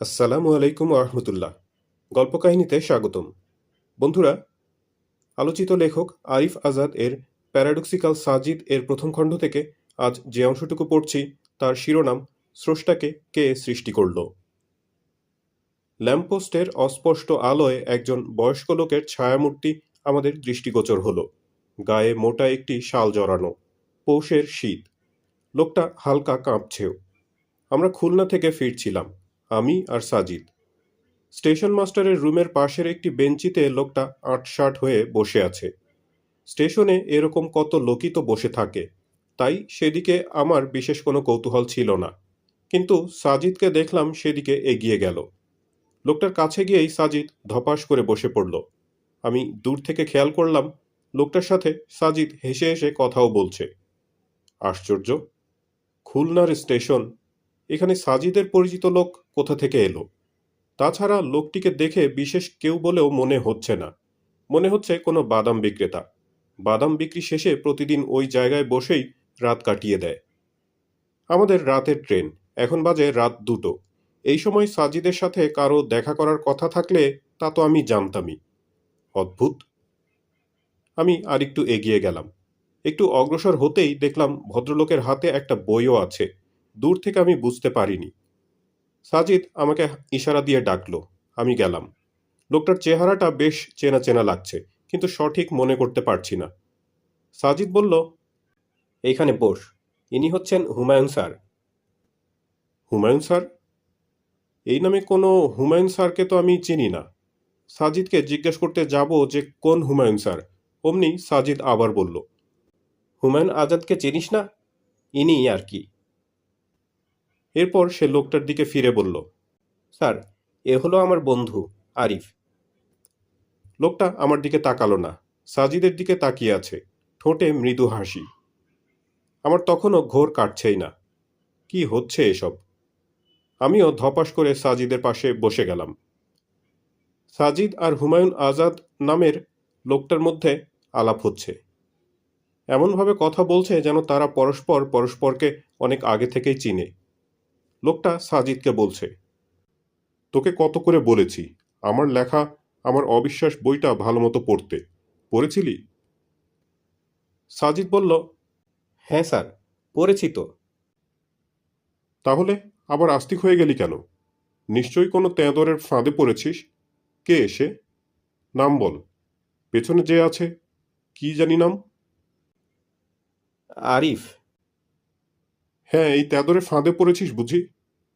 আসসালামু আলাইকুম রহমতুল্লাহ গল্পকাহিনীতে স্বাগতম। বন্ধুরা, আলোচিত লেখক আরিফ আজাদ এর প্যারাডক্সিক্যাল সাজিদ এর প্রথম খণ্ড থেকে আজ যে অংশটুকু পড়ছি, তার শিরোনাম স্রষ্টাকে কে সৃষ্টি করল? ল্যাম্পপোস্টের অস্পষ্ট আলোয় একজন বয়স্ক লোকের ছায়ামূর্তি আমাদের দৃষ্টিগোচর হলো। গায়ে মোটা একটি শাল জড়ানো, পৌষের শীত। লোকটা হালকা কাঁপছেও। আমরা খুলনা থেকে ফিরছিলাম। আমি আর সাজিদ। স্টেশন মাস্টারের রুমের পাশের একটি বেঞ্চিতে লোকটা আটসাট হয়ে বসে আছে। স্টেশনে এরকম কত লোকই তো বসে থাকে। তাই সেদিকে আমার বিশেষ কোনো কৌতূহল ছিল না। কিন্তু সাজিদকে দেখলাম সেদিকে এগিয়ে গেল। লোকটার কাছে গিয়েই সাজিদ ধপাস করে বসে পড়ল। আমি দূর থেকে খেয়াল করলাম, লোকটার সাথে সাজিদ হেসে হেসে কথাও বলছে। আশ্চর্য! খুলনার স্টেশন এখানে সাজিদের পরিচিত লোক কোথা থেকে এলো? তাছাড়া লোকটিকে দেখে বিশেষ কেউ বলেও মনে হচ্ছে না। মনে হচ্ছে কোনো বাদাম বিক্রেতা। বাদাম বিক্রি শেষে প্রতিদিন ওই জায়গায় বসেই রাত কাটিয়ে দেয়। আমাদের রাতের ট্রেন, এখন বাজে রাত দুটো। এই সময় সাজিদের সাথে কারও দেখা করার কথা থাকলে তা তো আমি জানতামই। অদ্ভুত। আমি আরেকটু এগিয়ে গেলাম। একটু অগ্রসর হতেই দেখলাম ভদ্রলোকের হাতে একটা বইও আছে। দূর থেকে আমি বুঝতে পারিনি। সাজিদ আমাকে ইশারা দিয়ে ডাকলো। আমি গেলাম। লোকটার চেহারাটা বেশ চেনা চেনা লাগছে, কিন্তু সঠিক মনে করতে পারছি না। সাজিদ বলল, এইখানে বস। ইনি হচ্ছেন হুমায়ুন স্যার। হুমায়ুন স্যার? এই নামে কোনো হুমায়ুন স্যারকে তো আমি চিনি না। সাজিদকে জিজ্ঞেস করতে যাব যে কোন হুমায়ুন স্যার? অমনি সাজিদ আবার বলল, হুমায়ুন আজাদকে চিনিস না? ইনি আর কি। এরপর সে লোকটার দিকে ফিরে বলল, স্যার, এ হলো আমার বন্ধু, আরিফ। লোকটা আমার দিকে তাকালো না, সাজিদের দিকে তাকিয়ে আছে, ঠোঁটে মৃদু হাসি। আমার তখনও ঘোর কাটছেই না, কি হচ্ছে এসব? আমিও ধপাস করে সাজিদের পাশে বসে গেলাম। সাজিদ আর হুমায়ুন আজাদ নামের লোকটার মধ্যে আলাপ হচ্ছে। এমনভাবে কথা বলছে যেন তারা পরস্পর পরস্পরকে অনেক আগে থেকেই চিনে। লোকটা সাজিদকে বলছে, তোকে কত করে বলেছি? আমার লেখা, আমার অবিশ্বাস বইটা ভালো মতো পড়তে। পড়েছিলি? সাজিদ বলল হ্যাঁ স্যার, পড়েছি তো। তাহলে আবার আস্তিক হয়ে গেলি কেন? নিশ্চয়ই কোনো তেঁদরের ফাঁদে পড়েছিস? কে এসে? নাম বল। পেছনে যে আছে, কি জানি নাম? আরিফ হ্যাঁ এই তেঁদরে ফাঁদে পড়েছিস বুঝি?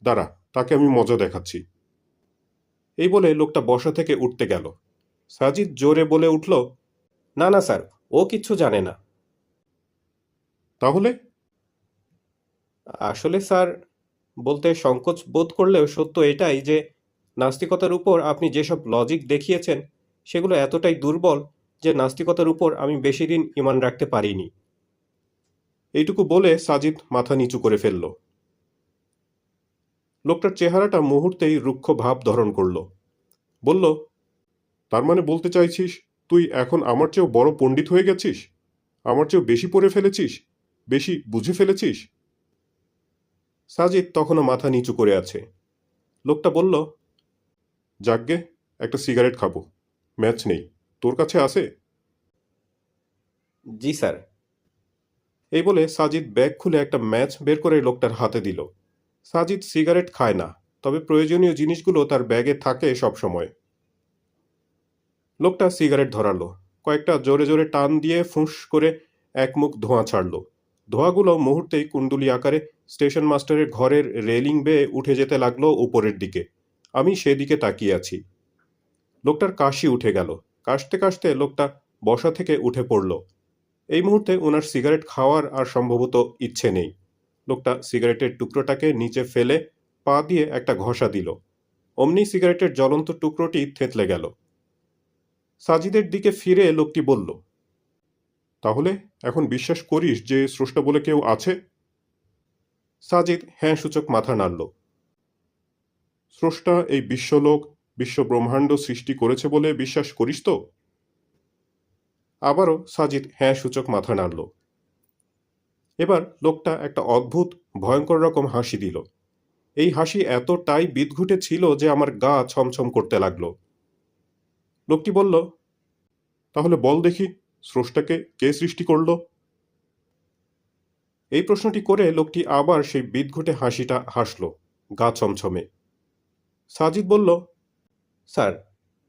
দাঁড়া, তাকে আমি মজা দেখাচ্ছি। এই বলে লোকটা বসা থেকে উঠতে গেল। সাজিদ জোরে বলে উঠল, না না, স্যার, ও কিচ্ছু জানে না। তাহলে? আসলে, স্যার, বলতে সংকোচ বোধ করলেও সত্য এটাই যে, নাস্তিকতার উপর আপনি যেসব লজিক দেখিয়েছেন, সেগুলো এতটাই দুর্বল যে, নাস্তিকতার উপর আমি বেশি দিন ইমান রাখতে পারিনি। এইটুকু বলে সাজিদ মাথা নিচু করে ফেলল। লোকটার চেহারাটা মুহূর্তেই রুক্ষ ভাব ধারণ করল। বলল, তার মানে বলতে চাইছিস, তুই এখন আমার চেয়েও বড় পণ্ডিত হয়ে গেছিস? আমার চেয়েও বেশি পড়ে ফেলেছিস? বেশি বুঝে ফেলেছিস? সাজিদ তখনও মাথা নিচু করে আছে। লোকটা বলল যাকগে একটা সিগারেট খাব। ম্যাচ নেই। তোর কাছে আছে? জি, স্যার। এই বলে সাজিদ ব্যাগ খুলে একটা ম্যাচ বের করে লোকটার হাতে দিল। সাজিদ সিগারেট খায় না, তবে প্রয়োজনীয় জিনিসগুলো তার ব্যাগে থাকে সব সময় লোকটা সিগারেট ধরালো, কয়েকটা জোরে জোরে টান দিয়ে ফুঁস করে এক মুখ ধোঁয়া ছাড়লো। ধোঁয়াগুলো মুহূর্তেই কুণ্ডুলি আকারে স্টেশন মাস্টারের ঘরের রেলিং বেয়ে উঠে যেতে লাগল উপরের দিকে। আমি সেদিকে তাকিয়ে আছি। লোকটার কাশি উঠে গেল। কাশতে কাশতে লোকটা বসা থেকে উঠে পড়ল। এই মুহূর্তে ওনার সিগারেট খাওয়ার আর সম্ভবত ইচ্ছে নেই। লোকটা সিগারেটের টুকরোটাকে নিচে ফেলে পা দিয়ে একটা ঘষা দিল। অমনি সিগারেটের জ্বলন্ত টুকরোটি থেতলে গেল। সাজিদের দিকে ফিরে লোকটি বলল, তাহলে এখন বিশ্বাস করিস যে স্রষ্টা বলে কেউ আছে? সাজিদ হ্যাঁ সূচক মাথা নাড়ল। স্রষ্টা এই বিশ্বলোক বিশ্ব ব্রহ্মাণ্ড সৃষ্টি করেছে বলে বিশ্বাস করিস তো? আবারও সাজিদ হ্যাঁ সূচক মাথা নাড়ল। এবার লোকটা একটা অদ্ভুত, ভয়ঙ্কর রকম হাসি দিল। এই হাসি এতটাই বিদঘুটে ছিল যে আমার গা ছমছম করতে লাগল। লোকটি বলল, তাহলে বল দেখি, স্রষ্টাকে কে সৃষ্টি করল? এই প্রশ্নটি করে লোকটি আবার সেই বিদঘুটে হাসিটা হাসল, গা ছমছমে। সাজিদ বলল, স্যার,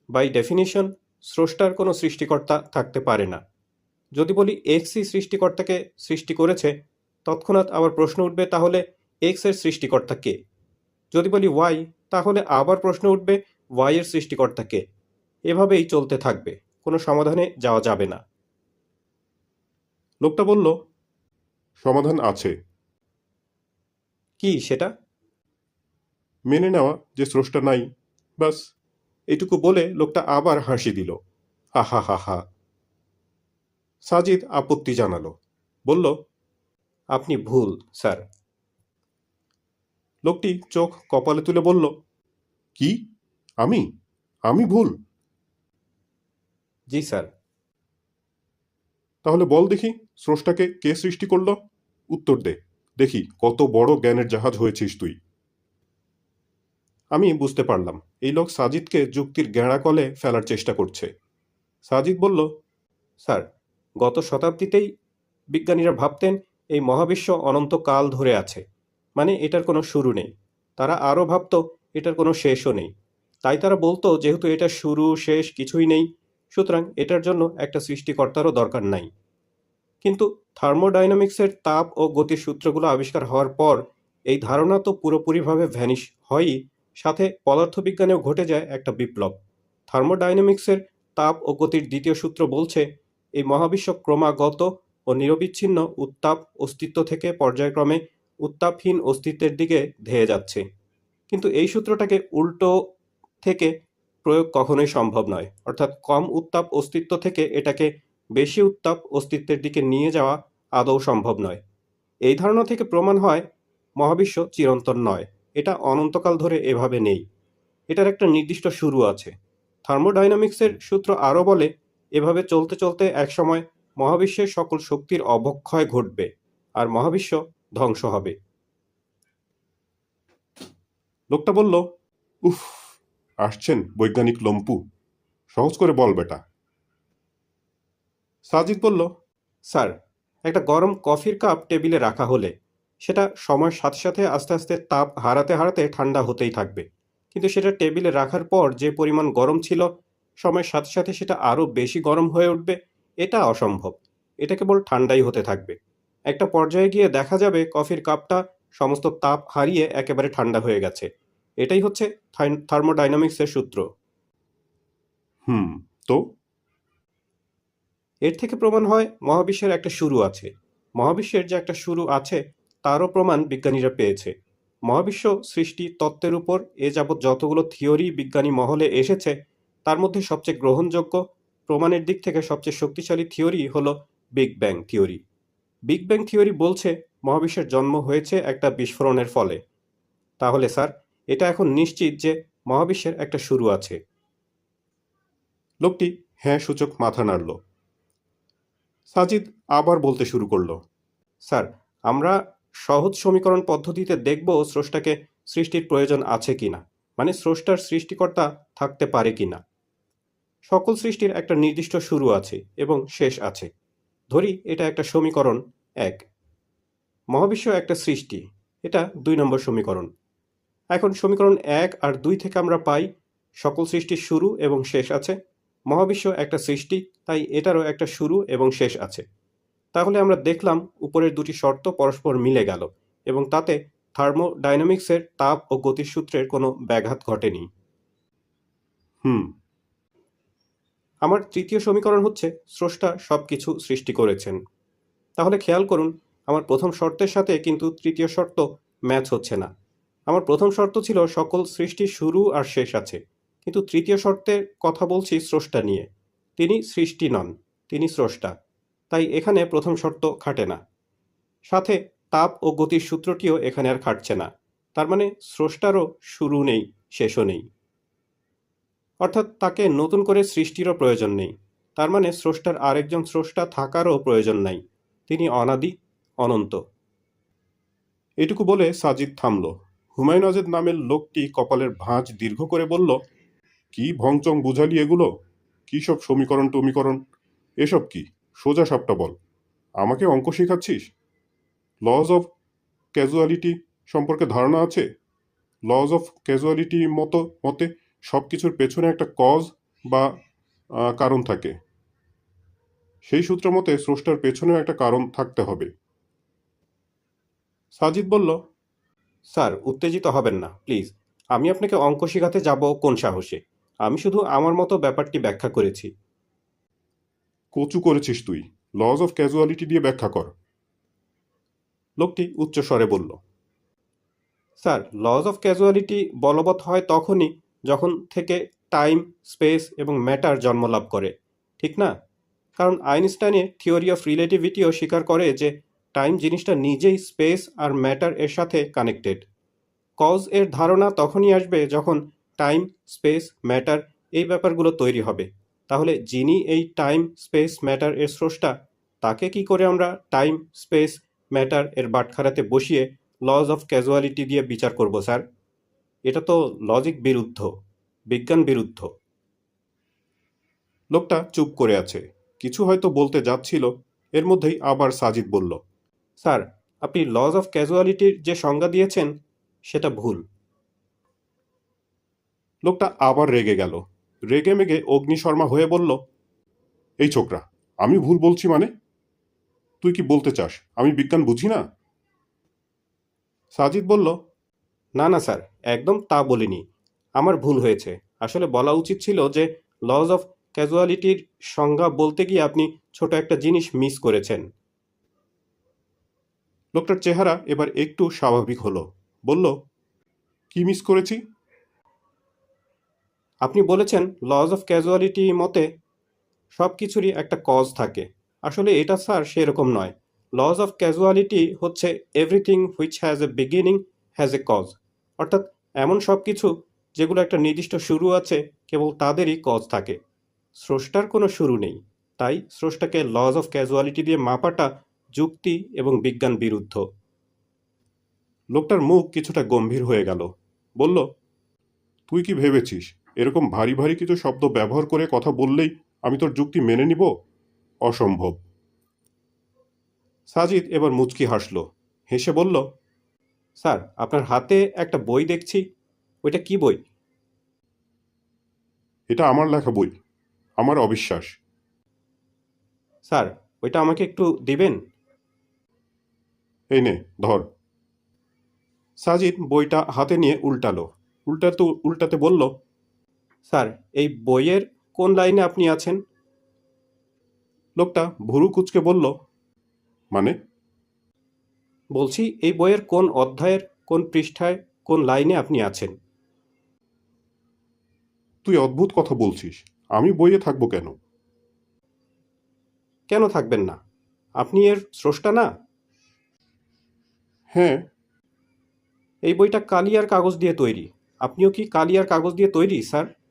বাই ডেফিনিশন স্রষ্টার কোনো সৃষ্টিকর্তা থাকতে পারে না। যদি বলি এক্সই সৃষ্টিকর্তাকে সৃষ্টি করেছে তৎক্ষণাৎ আবার প্রশ্ন উঠবে তাহলে এক্সের সৃষ্টিকর্তা কে? যদি বলি ওয়াই তাহলে আবার প্রশ্ন উঠবে ওয়াই এর সৃষ্টিকর্তা কে? এভাবেই চলতে থাকবে কোনো সমাধানে যাওয়া যাবে না। লোকটা বলল সমাধান আছে। কি সেটা? মেনে নেওয়া যে স্রষ্টা নাই বাস। এটুকু বলে লোকটা আবার হাসি দিল। হা হা হা হা। সাজিদ আপত্তি জানালো। বলল, আপনি ভুল, স্যার। লোকটি চোখ কপালে তুলে বলল, কি? আমি? আমি ভুল? জি, স্যার। তাহলে বল দেখি, স্রষ্টাকে কে সৃষ্টি করল? উত্তর দে। দেখি, কত বড় জ্ঞানের জাহাজ হয়েছিস তুই। আমি বুঝতে পারলাম। এই লোক সাজিদকে যুক্তির গেঁড়া কলে ফেলার চেষ্টা করছে। সাজিদ বলল, স্যার, গত শতাব্দীতেই বিজ্ঞানীরা ভাবতেন এই মহাবিশ্ব অনন্তকাল ধরে আছে। মানে এটার কোনো শুরু নেই। তারা আরও ভাবত এটার কোনো শেষও নেই। তাই তারা বলতো, যেহেতু এটা শুরু, শেষ কিছুই নেই, সুতরাং এটার জন্য একটা সৃষ্টিকর্তারও দরকার নাই। কিন্তু থার্মোডাইনামিক্সের তাপ ও গতির সূত্রগুলো আবিষ্কার হওয়ার পর এই ধারণা তো পুরোপুরিভাবে ভ্যানিশ হয়ই। সাথে পদার্থবিজ্ঞানেও ঘটে যায় একটা বিপ্লব। থার্মোডাইনামিক্সের তাপ ও গতির দ্বিতীয় সূত্র বলছে, এই মহাবিশ্ব ক্রমাগত ও নিরবিচ্ছিন্ন উত্তাপ অস্তিত্ব থেকে পর্যায়ক্রমে উত্তাপহীন অস্তিত্বের দিকে ধেয়ে যাচ্ছে। কিন্তু এই সূত্রটাকে উল্টো থেকে প্রয়োগ কখনোই সম্ভব নয়। অর্থাৎ কম উত্তাপ অস্তিত্ব থেকে এটাকে বেশি উত্তাপ অস্তিত্বের দিকে নিয়ে যাওয়া আদৌ সম্ভব নয়। এই ধারণা থেকে প্রমাণ হয়, মহাবিশ্ব চিরন্তন নয়। এটা অনন্তকাল ধরে এভাবে নেই। এটার একটা নির্দিষ্ট শুরু আছে। থার্মোডাইনামিক্সের সূত্র আরও বলে, এভাবে চলতে চলতে একসময় মহাবিশ্বের সকল শক্তির অবক্ষয় ঘটবে আর মহাবিশ্ব ধ্বংস হবে। লোকটা বলল, উফ, আসছেন বৈজ্ঞানিক লম্পু। সহজ করে বল বেটা। সাজিদ বলল, স্যার, একটা গরম কফির কাপ টেবিলে রাখা হলে সেটা সময়ের সাথে সাথে আস্তে আস্তে তাপ হারাতে হারাতে ঠান্ডা হতেই থাকবে। কিন্তু সেটা টেবিলে রাখার পর যে পরিমাণ গরম ছিল, সময়ের সাথে সাথে সেটা আরও বেশি গরম হয়ে উঠবে, এটা অসম্ভব। এটা কেবল ঠান্ডাই হতে থাকবে। একটা পর্যায়ে গিয়ে দেখা যাবে কফির কাপটা সমস্ত তাপ হারিয়ে একেবারে ঠান্ডা হয়ে গেছে। এটাই হচ্ছে থার্মোডাইনামিক্সের সূত্র। হুম, তো? এর থেকে প্রমাণ হয় মহাবিশ্বের একটা শুরু আছে। মহাবিশ্বের যে একটা শুরু আছে তারও প্রমাণ বিজ্ঞানীরা পেয়েছে। মহাবিশ্ব, সৃষ্টি, তত্ত্বের উপর এ যাবৎ যতগুলো থিওরি বিজ্ঞানী মহলে এসেছে, তার মধ্যে সবচেয়ে গ্রহণযোগ্য প্রমাণের দিক থেকে সবচেয়ে শক্তিশালী থিওরি হলো big bang theory. Big bang theory বলছে, মহাবিশ্বের জন্ম হয়েছে একটা বিস্ফোরণের ফলে। তাহলে স্যার, এটা এখন নিশ্চিত যে মহাবিশ্বের একটা শুরু আছে। লোকটি হ্যাঁ সূচক মাথা নাড়ল। সাজিদ আবার বলতে শুরু করল, স্যার, আমরা সহজ সমীকরণ পদ্ধতিতে দেখব স্রষ্টাকে সৃষ্টির প্রয়োজন আছে কিনা মানে স্রষ্টার সৃষ্টিকর্তা থাকতে পারে কি না সকল সৃষ্টির একটা নির্দিষ্ট শুরু আছে এবং শেষ আছে। ধরি এটা একটা সমীকরণ এক। মহাবিশ্ব একটা সৃষ্টি, এটা দুই নম্বর সমীকরণ। এখন সমীকরণ এক আর দুই থেকে আমরা পাই, সকল সৃষ্টির শুরু এবং শেষ আছে। মহাবিশ্ব একটা সৃষ্টি, তাই এটারও একটা শুরু এবং শেষ আছে। তাহলে আমরা দেখলাম উপরের দুটি শর্ত পরস্পর মিলে গেল এবং তাতে থার্মোডাইনামিক্সের তাপ ও গতির সূত্রের কোনো ব্যাঘাত ঘটেনি। হুম। আমার তৃতীয় সমীকরণ হচ্ছে স্রষ্টা সব কিছু সৃষ্টি করেছেন। তাহলে খেয়াল করুন, আমার প্রথম শর্তের সাথে কিন্তু তৃতীয় শর্ত ম্যাচ হচ্ছে না। আমার প্রথম শর্ত ছিল সকল সৃষ্টির শুরু আর শেষ আছে। কিন্তু তৃতীয় শর্তের কথা বলছি স্রষ্টা নিয়ে। তিনি সৃষ্টি নন, তিনি স্রষ্টা। তাই এখানে প্রথম শর্ত খাটে না। সাথে তাপ ও গতির সূত্রটিও এখানে আর খাটছে না। তার মানে স্রষ্টারও শুরু নেই, শেষও নেই। অর্থাৎ তাকে নতুন করে সৃষ্টিরও প্রয়োজন নেই। তার মানে স্রষ্টার আরেকজন স্রষ্টা থাকারও প্রয়োজন নাই। তিনি অনাদি, অনন্ত। এটুকু বলে সাজিদ থামল। হুমায়ুন আজাদ নামের লোকটি কপালের ভাঁজ দীর্ঘ করে বলল, কি ভংচং বুঝালি এগুলো? কী সব সমীকরণ টমীকরণ এসব কি? সোজা সবটা বল। আমাকে অঙ্ক শেখাচ্ছিস? লজ অফ ক্যাজুয়ালিটি সম্পর্কে ধারণা আছে? লজ অফ ক্যাজুয়ালিটি মতো, মতে সব কিছুর পেছনে একটা কজ বা কারণ থাকে। সেই সূত্র মতে স্রষ্টার পেছনেও একটা কারণ থাকতে হবে। সাজিদ বলল, স্যার, উত্তেজিত হবেন না, প্লিজ। আমি আপনাকে অঙ্ক শেখাতে যাব কোন সাহসে? আমি শুধু আমার মতো ব্যাপারটি ব্যাখ্যা করেছি। কচু করেছিস তুই। লজ অফ ক্যাজুয়ালিটি দিয়ে ব্যাখ্যা কর। লোকটি উচ্চ স্বরে বলল, স্যার লজ অফ ক্যাজুয়ালিটি বলবৎ হয় তখনই যখন থেকে টাইম স্পেস এবং ম্যাটার জন্মলাভ করে, ঠিক না? কারণ আইনস্টাইনের থিওরি অফ রিলেটিভিটিও স্বীকার করে যে টাইম জিনিসটা নিজেই স্পেস আর ম্যাটার এর সাথে কানেক্টেড কজ এর ধারণা তখনই আসবে যখন টাইম স্পেস ম্যাটার এই ব্যাপারগুলো তৈরি হবে। তাহলে যিনি এই টাইম স্পেস ম্যাটার এর স্রষ্টা, তাকে কি করে আমরা টাইম স্পেস ম্যাটার এর বাটখারাতে বসিয়ে লজ অফ ক্যাজুয়ালিটি দিয়ে বিচার করব, স্যার? এটা তো লজিক বিরুদ্ধ, বিজ্ঞান বিরুদ্ধ। লোকটা চুপ করে আছে, কিছু হয়তো বলতে যাচ্ছিল, এর মধ্যেই আবার সাজিদ বলল, স্যার, আপনি লজ অফ ক্যাজুয়ালিটির যে সংজ্ঞা দিয়েছেন, সেটা ভুল। লোকটা আবার রেগে গেল রেগে মেগে অগ্নিশর্মা হয়ে বলল এই ছোকরা আমি ভুল বলছি মানে? তুই কি বলতে চাস? আমি বিজ্ঞান বুঝি না? সাজিদ বলল না না স্যার একদম তা বলিনি। আমার ভুল হয়েছে। আসলে বলা উচিত ছিল যে লজ অফ ক্যাজুয়ালিটির সংজ্ঞা বলতে গিয়ে আপনি ছোট একটা জিনিস মিস করেছেন। লোকটার চেহারা এবার একটু স্বাভাবিক হলো। বলল কি মিস করেছি? আপনি বলেছেন লজ অফ ক্যাজুয়ালিটি মতে সব কিছুরই একটা কজ থাকে। আসলে এটা স্যার সেরকম নয়। লজ অফ ক্যাজুয়ালিটি হচ্ছে everything which has a beginning has a cause অর্থাৎ এমন সব কিছু যেগুলো একটা নির্দিষ্ট শুরু আছে, কেবল তাদেরই কজ থাকে। স্রষ্টার কোনো শুরু নেই। তাই স্রষ্টাকে লজ অফ ক্যাজুয়ালিটি দিয়ে মাপাটা যুক্তি এবং বিজ্ঞান বিরুদ্ধ। লোকটার মুখ কিছুটা গম্ভীর হয়ে গেল। বলল, তুই কি ভেবেছিস এরকম ভারী ভারী কিছু শব্দ ব্যবহার করে কথা বললেই আমি তোর যুক্তি মেনে নিব? অসম্ভব। সাজিদ এবার মুচকি হাসল। হেসে বলল, স্যার, আপনার হাতে একটা বই দেখছি। ওইটা কি বই? এটা আমার লেখা বই। আমার অবিশ্বাস। স্যার, ওইটা আমাকে একটু দিবেন? এই নে, ধর। সাজিদ বইটা হাতে নিয়ে উল্টালো। উল্টাতে উল্টাতে বলল স্যার এই বইয়ের কোন লাইনে আপনি আছেন? লোকটা ভুরু কুচকে বলল মানে? বলছি এই বইয়ের কোন অধ্যায়ের কোন পৃষ্ঠায় কোন লাইনে আপনি আছেন? তুই অদ্ভুত কথা বলছিস। আমি বইয়ে থাকব কেন? কেন থাকবেন না? আপনি এর স্রষ্টা না? হ্যাঁ। এই বইটা কালিয়ার কাগজ দিয়ে তৈরি। আপনিও কি কালিয়ার কাগজ দিয়ে তৈরি স্যার?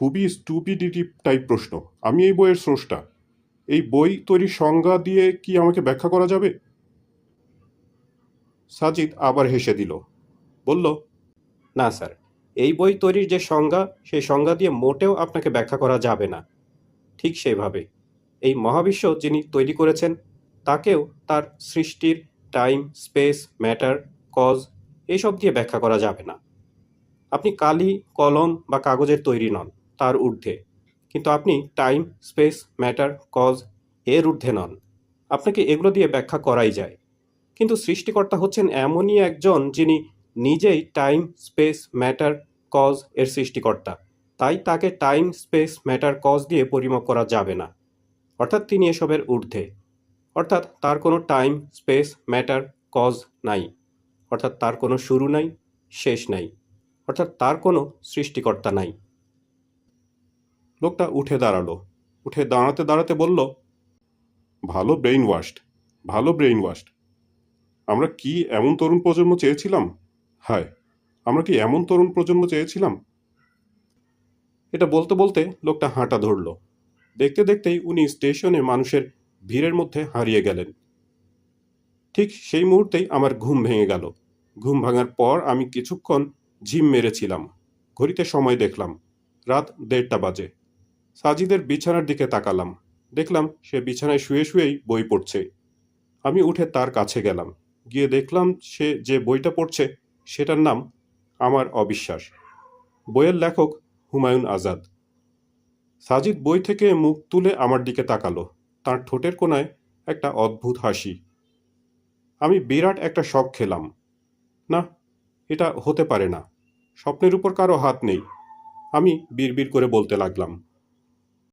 খুবই স্টুপিডিটি টাইপ প্রশ্ন। আমি এই বইয়ের স্রষ্টা। এই বই তৈরির সংজ্ঞা দিয়ে কি আমাকে ব্যাখ্যা করা যাবে? সাজিদ আবার হেসে দিল। বলল, না, স্যার। এই বই তৈরির যে সংজ্ঞা, সেই সংজ্ঞা দিয়ে মোটেও আপনাকে ব্যাখ্যা করা যাবে না। ঠিক সেভাবে এই মহাবিশ্ব যিনি তৈরি করেছেন, তাকেও তার সৃষ্টির, টাইম, স্পেস, ম্যাটার, কজ এইসব দিয়ে ব্যাখ্যা করা যাবে না। আপনি কালি, কলম বা কাগজের তৈরি নন। তার ঊর্ধ্বে। কিন্তু আপনি টাইম, স্পেস, ম্যাটার, কজ এর ঊর্ধ্বে নন। আপনাকে এগুলো দিয়ে ব্যাখ্যা করাই যায়। কিন্তু সৃষ্টিকর্তা হচ্ছেন এমনই একজন যিনি নিজেই টাইম, স্পেস, ম্যাটার, কজ এর সৃষ্টিকর্তা। তাই তাকে টাইম, স্পেস, ম্যাটার, কজ দিয়ে পরিমাপ করা যাবে না। অর্থাৎ তিনি এসবের ঊর্ধ্বে। অর্থাৎ তার কোনো টাইম, স্পেস, ম্যাটার, কজ নাই। অর্থাৎ তার কোনো শুরু নাই, শেষ নাই। অর্থাৎ তার কোনো সৃষ্টিকর্তা নাই। লোকটা উঠে দাঁড়াল। উঠে দাঁড়াতে দাঁড়াতে বলল, ভালো ব্রেইন ওয়াশড ভালো ব্রেইন ওয়াশড আমরা কি এমন তরুণ প্রজন্ম চেয়েছিলাম? হায়, আমরা কি এমন তরুণ প্রজন্ম চেয়েছিলাম? এটা বলতে বলতে লোকটা হাঁটা ধরল। দেখতে দেখতেই উনি স্টেশনে মানুষের ভিড়ের মধ্যে হারিয়ে গেলেন। ঠিক সেই মুহূর্তেই আমার ঘুম ভেঙে গেল। ঘুম ভাঙার পর আমি কিছুক্ষণ ঝিম মেরেছিলাম। ঘড়িতে সময় দেখলাম। রাত দেড়টা বাজে। সাজিদের বিছানার দিকে তাকালাম। দেখলাম সে বিছানায় শুয়ে শুয়েই বই পড়ছে। আমি উঠে তার কাছে গেলাম। গিয়ে দেখলাম সে যে বইটা পড়ছে, সেটার নাম আমার অবিশ্বাস। বইয়ের লেখক হুমায়ুন আজাদ। সাজিদ বই থেকে মুখ তুলে আমার দিকে তাকালো। তার ঠোঁটের কোণায় একটা অদ্ভুত হাসি। আমি বিরাট একটা শখ খেলাম। না, এটা হতে পারে না। স্বপ্নের উপর কারও হাত নেই। আমি বিড়বিড় করে বলতে লাগলাম